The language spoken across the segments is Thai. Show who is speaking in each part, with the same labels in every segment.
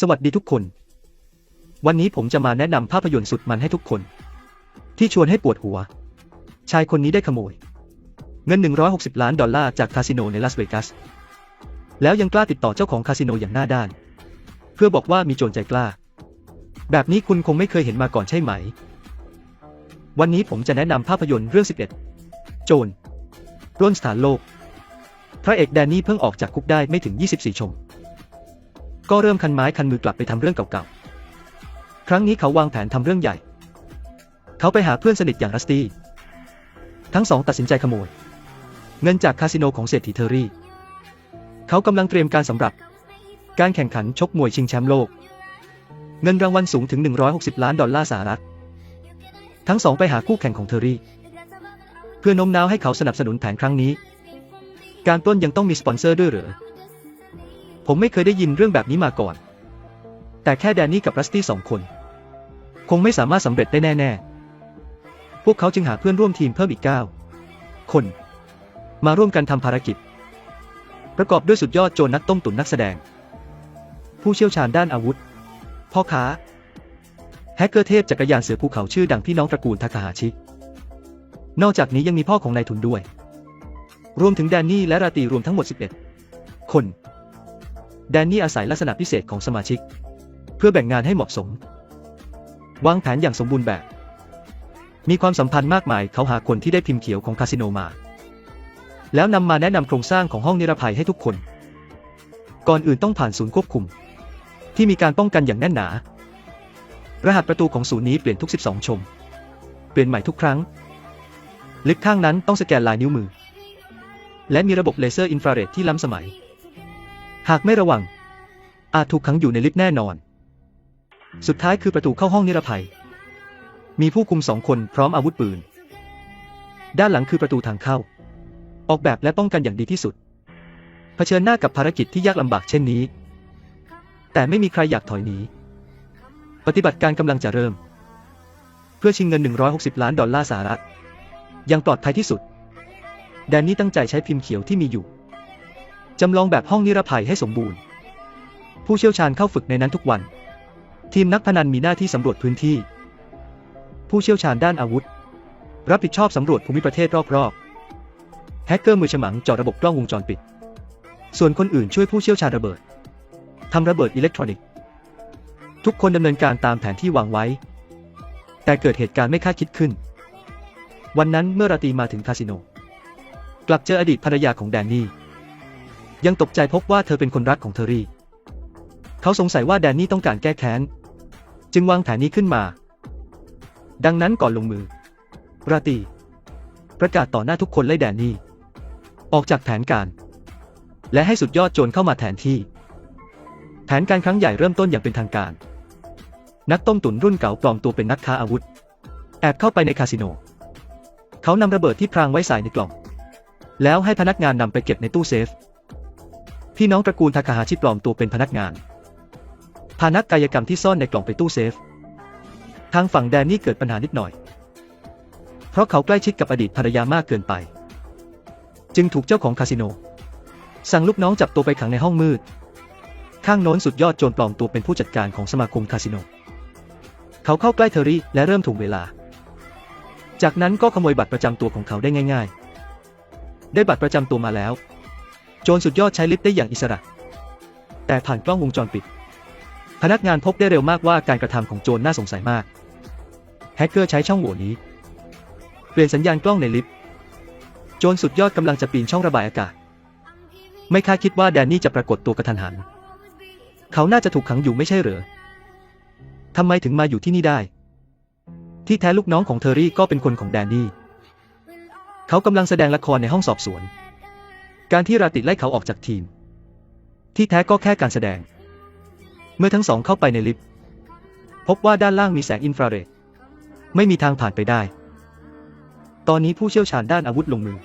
Speaker 1: สวัสดีทุกคน วันนี้ผมจะมาแนะนำภาพยนตร์สุดมันให้ทุกคน ที่ชวนให้ปวดหัว ชายคนนี้ได้ขโมย เงิน 160 ล้านดอลลาร์จากคาสิโนในลาสเวกัส แล้วยังกล้าติดต่อเจ้าของคาสิโนอย่างหน้าด้าน เพื่อบอกว่ามีโจรใจกล้า แบบนี้คุณคงไม่เคยเห็นมาก่อนใช่ไหม วันนี้ผมจะแนะนำภาพยนตร์เรื่อง 11 โจรปล้นสถานโลก พระเอกแดนนี่เพิ่งออกจากคุกได้ไม่ถึง 24 ชม ก็เริ่มคันไม้คันมือกลับไปทำเรื่องเก่าๆ ครั้งนี้เขาวางแผนทำเรื่องใหญ่ เขาไปหาเพื่อนสนิทอย่างรัสตี้ ทั้งสองตัดสินใจขโมย เงินจากคาสิโนของเศรษฐีเทอรี่ เขากำลังเตรียมการสำหรับ การแข่งขันชกมวยชิงแชมป์โลก เงินรางวัลสูงถึง 160 ล้านดอลลาร์สหรัฐ ทั้งสองไปหาคู่แข่งของเทอรี่ เพื่อโน้มน้าวให้เขาสนับสนุนแผนครั้งนี้ การปล้นยังต้องมีสปอนเซอร์ด้วยหรือ ผมไม่เคยได้ยินเรื่องแบบนี้มาก่อน แต่แค่แดนนี่กับรัสตี้สองคน คงไม่สามารถสำเร็จได้แน่ ๆ พวกเขาจึงหาเพื่อนร่วมทีมเพิ่มอีก 9 คน มาร่วมกันทำภารกิจ ประกอบด้วยสุดยอดโจรนักต้มตุ๋นนักแสดง ผู้เชี่ยวชาญด้านอาวุธ พ่อค้า แฮกเกอร์เทพจักรยานเสือภูเขาชื่อดังพี่น้องตระกูลทาคาฮาชิ นอกจากนี้ยังมีพ่อของนายทุนด้วย รวมถึงแดนนี่และราตีรวมทั้งหมด 11 คน แดนนี่อาศัยลักษณะพิเศษของสมาชิก เพื่อแบ่งงานให้เหมาะสม วางแผนอย่างสมบูรณ์แบบ มีความสัมพันธ์มากมายเขาหาคนที่ได้พิมพ์เขียวของคาสิโนมา แล้วนำมาแนะนำโครงสร้างของห้องนิรภัยให้ทุกคน ก่อนอื่นต้องผ่านศูนย์ควบคุม ที่มีการป้องกันอย่างแน่นหนา รหัสประตูของศูนย์นี้เปลี่ยนทุก 12 ชม เปลี่ยนใหม่ทุกครั้ง ลิฟต์ข้างนั้นต้องสแกนลายนิ้วมือ และมีระบบเลเซอร์อินฟราเรดที่ล้ำสมัย หากไม่ระวัง อาจถูกขังอยู่ในลิฟต์แน่นอน สุดท้ายคือประตูเข้าห้องนิรภัย มีผู้คุมสองคนพร้อมอาวุธปืน ด้านหลังคือประตูทางเข้า ออกแบบและป้องกันอย่างดีที่สุด เผชิญหน้ากับภารกิจที่ยากลำบากเช่นนี้ แต่ไม่มีใครอยากถอยหนี ปฏิบัติการกำลังจะเริ่ม เพื่อชิงเงิน 160 ล้านดอลลาร์สหรัฐ ยังปลอดภัยที่สุด แดนนี่ตั้งใจใช้พิมพ์เขียวที่มีอยู่ จำลองแบบห้องนิรภัยให้สมบูรณ์ ผู้เชี่ยวชาญเข้าฝึกในนั้นทุกวัน ทีมนักพนันมีหน้าที่สำรวจพื้นที่ ผู้เชี่ยวชาญด้านอาวุธ รับผิดชอบสำรวจภูมิประเทศรอบๆแฮกเกอร์มือฉมังเจาะระบบกล้องวงจรปิด ส่วนคนอื่นช่วยผู้เชี่ยวชาญระเบิดทำระเบิดอิเล็กทรอนิกส์ ทุกคนดำเนินการตามแผนที่วางไว้ แต่เกิดเหตุการณ์ไม่คาดคิดขึ้น วันนั้นเมื่อราตรีมาถึงคาสิโน กลับเจออดีตภรรยาของแดนนี่ ยังตกใจพบว่าเธอเป็นคนรักของเทอรี่ เขาสงสัยว่าแดนนี่ต้องการแก้แค้น จึงวางแผนนี้ขึ้นมา ดังนั้นก่อนลงมือ ราตี ประกาศต่อหน้าทุกคนไล่แดนนี่ ออกจากแผนการ และให้สุดยอดโจรเข้ามาแทนที่ แผนการครั้งใหญ่เริ่มต้นอย่างเป็นทางการ นักต้มตุ๋นรุ่นเก่าปลอมตัวเป็นนักค้าอาวุธ แอบเข้าไปในคาสิโน เขานำระเบิดที่พรางไว้ใส่ในกล่อง แล้วให้พนักงานนำไปเก็บในตู้เซฟ พี่น้องตระกูลทาคาฮาชิปลอมตัวเป็นพนักงาน พานักกายกรรมที่ซ่อนในกล่องไปตู้เซฟ ทางฝั่งแดนนี่เกิดปัญหานิดหน่อย เพราะเขาใกล้ชิดกับอดีตภรรยามากเกินไป จึงถูกเจ้าของคาสิโน สั่งลูกน้องจับตัวไปขังในห้องมืด ข้างโน้นสุดยอดโจรปลอมตัวเป็นผู้จัดการของสมาคมคาสิโน เขาเข้าใกล้เทอรี่และเริ่มถ่วงเวลา จากนั้นก็ขโมยบัตรประจำตัวของเขาได้ง่าย ๆ ได้บัตรประจำตัวมาแล้ว โจรสุดยอดใช้ลิฟต์ได้อย่างอิสระ แต่ผ่านกล้องวงจรปิด พนักงานพบได้เร็วมากว่าการกระทำของโจรน่าสงสัยมาก แฮกเกอร์ใช้ช่องโหว่นี้ เปลี่ยนสัญญาณกล้องในลิฟต์ โจรสุดยอดกำลังจะปีนช่องระบายอากาศ ไม่คาดคิดว่าแดนนี่จะปรากฏตัวกระทันหัน เขาน่าจะถูกขังอยู่ไม่ใช่เหรอทำไมถึงมาอยู่ที่นี่ได้ ที่แท้ลูกน้องของเทอรี่ก็เป็นคนของแดนนี่ เขากำลังแสดงละครในห้องสอบสวน การที่ราติไล่เขาออกจากทีม ที่แท้ก็แค่การแสดง เมื่อทั้งสองเข้าไปในลิฟต์พบว่าด้านล่างมีแสงอินฟราเรดไม่มีทางผ่านไปได้ ตอนนี้ผู้เชี่ยวชาญด้านอาวุธลงมือ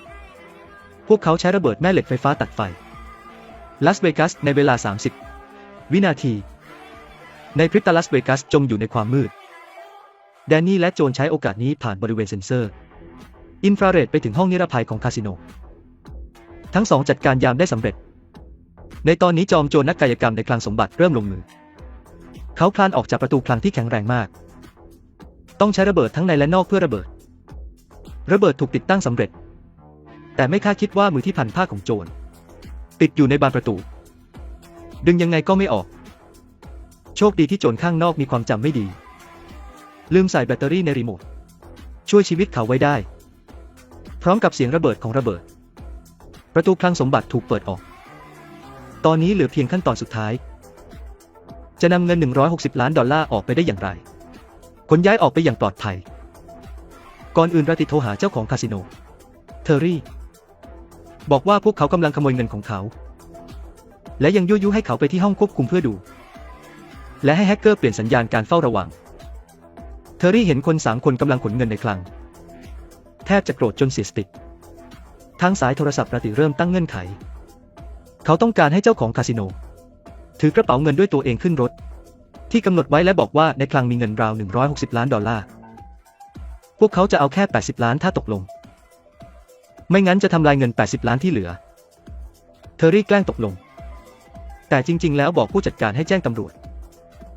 Speaker 1: พวกเขาใช้ระเบิดแม่เหล็กไฟฟ้าตัดไฟลาสเวกัสในเวลา 30 วินาที ในพริบตาลาสเวกัสจมอยู่ในความมืด แดนนี่และโจนใช้โอกาสนี้ผ่านบริเวณเซ็นเซอร์ อินฟราเรดไปถึงห้องนิรภัยของคาสิโน ทั้งสองจัดการยามได้สำเร็จ ในตอนนี้จอมโจรนักกายกรรมในคลังสมบัติเริ่มลงมือ เขาคลานออกจากประตูคลังที่แข็งแรงมาก ต้องใช้ระเบิดทั้งในและนอกเพื่อระเบิด ระเบิดถูกติดตั้งสำเร็จ แต่ไม่คาดคิดว่ามือที่พันผ้าของโจรติดอยู่ในบานประตู ดึงยังไงก็ไม่ออก โชคดีที่โจรข้างนอกมีความจำไม่ดี ลืมใส่แบตเตอรี่ในรีโมทช่วยชีวิตเขาไว้ได้ พร้อมกับเสียงระเบิดของระเบิด ประตูคลังสมบัติถูกเปิดออก ตอนนี้เหลือเพียงขั้นตอนสุดท้าย จะนำเงิน 160 ล้านดอลลาร์ออกไปได้อย่างไร ขนย้ายออกไปอย่างปลอดภัย ก่อนอื่นราติโทรหาเจ้าของคาสิโน เทอร์รี่ บอกว่าพวกเขากำลังขโมยเงินของเขา และยังยั่วยุให้เขาไปที่ห้องควบคุมเพื่อดู และให้แฮกเกอร์เปลี่ยนสัญญาณการเฝ้าระวัง เทอร์รี่เห็นคนสามคนกำลังขนเงินในคลัง แทบจะโกรธจนเสียสติ ทางสายโทรศัพท์ราติเริ่มตั้งเงื่อนไข เขาต้องการให้เจ้าของคาสิโน ถือกระเป๋าเงินด้วยตัวเองขึ้นรถ ที่กำหนดไว้และบอกว่าในคลังมีเงินราว 160 ล้านดอลลาร์ พวกเขาจะเอาแค่ 80 ล้านถ้าตกลง ไม่งั้นจะทำลายเงิน 80 ล้านที่เหลือ เทอร์รี่แกล้งตกลง แต่จริง ๆ แล้วบอกผู้จัดการให้แจ้งตำรวจ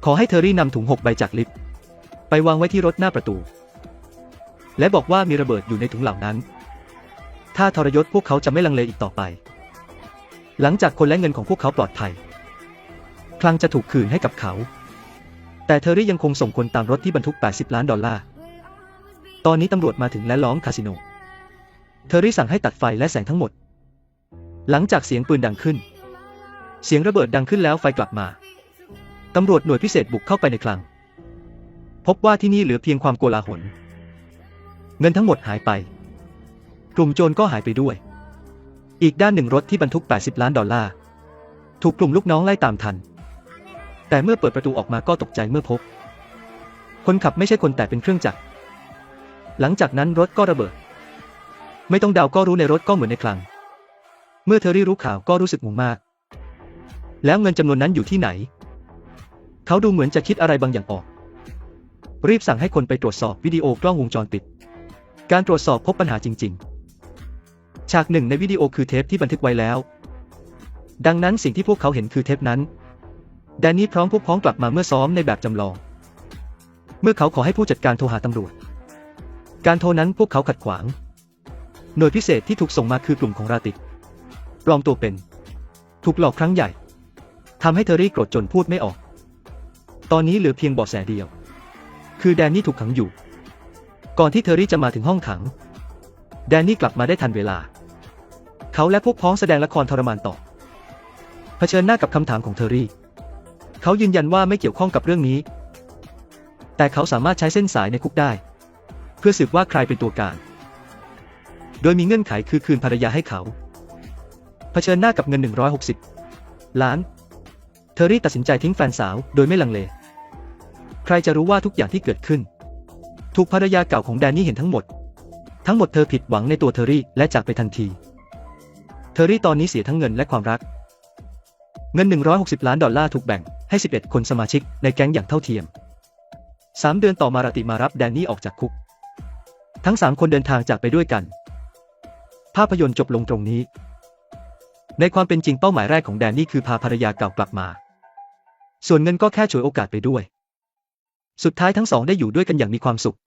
Speaker 1: ขอให้เทอร์รี่นำถุง6ใบจากลิฟต์ไปวางไว้ที่รถหน้าประตู และบอกว่ามีระเบิดอยู่ในถุงเหล่านั้น ถ้าทรยศพวกเขาจะไม่ลังเลอีกต่อไป หลังจากคนและเงินของพวกเขาปลอดภัย คลังจะถูกคืนให้กับเขา แต่เทอร์รี่ยังคงส่งคนตามรถที่บรรทุก 80 ล้านดอลลาร์ ตอนนี้ตำรวจมาถึงและล้อมคาสิโนเทอร์รี่สั่งให้ตัดไฟและแสงทั้งหมด หลังจากเสียงปืนดังขึ้น เสียงระเบิดดังขึ้นแล้วไฟกลับมา ตำรวจหน่วยพิเศษบุกเข้าไปในคลัง พบว่าที่นี่เหลือเพียงความโกลาหล เงินทั้งหมดหายไป กลุ่มโจรก็หายไปด้วย อีกด้านหนึ่งรถที่บรรทุก 80 ล้านดอลลาร์ ถูกกลุ่มลูกน้องไล่ตามทัน แต่เมื่อเปิดประตูออกมาก็ตกใจเมื่อพบ คนขับไม่ใช่คนแต่เป็นเครื่องจักร หลังจากนั้นรถก็ระเบิด ไม่ต้องเดาก็รู้ในรถก็เหมือนในคลัง เมื่อเธอรี่รู้ข่าวก็รู้สึกงงมาก แล้วเงินจำนวนนั้นอยู่ที่ไหน เขาดูเหมือนจะคิดอะไรบางอย่างออก รีบสั่งให้คนไปตรวจสอบวิดีโอกล้องวงจรปิด การตรวจสอบพบปัญหาจริง ๆ ฉากหนึ่งในวิดีโอคือเทปที่บันทึกไว้แล้ว ดังนั้นสิ่งที่พวกเขาเห็นคือเทปนั้น แดนนี่พร้อมพวกพ้องกลับมาเมื่อซ้อมในแบบจำลอง เมื่อเขาขอให้ผู้จัดการโทรหาตำรวจ การโทรนั้นพวกเขาขัดขวาง หน่วยพิเศษที่ถูกส่งมาคือกลุ่มของราติปลอมตัวเป็น ถูกหลอกครั้งใหญ่ทำให้เทอรี่โกรธจนพูดไม่ออก ตอนนี้เหลือเพียงเบาะแสเดียว คือแดนนี่ถูกขังอยู่ ก่อนที่เทอรี่จะมาถึงห้องขัง แดนนี่กลับมาได้ทันเวลา เขาและพวกพ้องแสดงละครทรมานต่อ เผชิญหน้ากับคำถามของเทอรี่ เขายืนยันว่าไม่เกี่ยวข้องกับเรื่องนี้ แต่เขาสามารถใช้เส้นสายในคุกได้ เพื่อสืบว่าใครเป็นตัวการ โดยมีเงื่อนไขคือคืนภรรยาให้เขา เผชิญหน้ากับเงิน 160 ล้าน เทอรี่ตัดสินใจทิ้งแฟนสาวโดยไม่ลังเล ใครจะรู้ว่าทุกอย่างที่เกิดขึ้น ถูกภรรยาเก่าของแดนนี่เห็นทั้งหมด ทั้งหมดเธอผิดหวังในตัวเทอรี่และจากไปทันที เทอรี่ตอนนี้เสียทั้งเงินและความรัก เงิน 160 ล้านดอลลาร์ถูกแบ่งให้ 11 คนสมาชิกในแก๊งอย่างเท่าเทียมสามเดือนต่อมาราติมารับแดนนี่ออกจากคุก ทั้งสามคนเดินทางจากไปด้วยกัน ภาพยนตร์จบลงตรงนี้ ในความเป็นจริงเป้าหมายแรกของแดนนี่คือพาภรรยาเก่ากลับมา ส่วนเงินก็แค่ฉวยโอกาสไปด้วย สุดท้ายทั้งสองได้อยู่ด้วยกันอย่างมีความสุข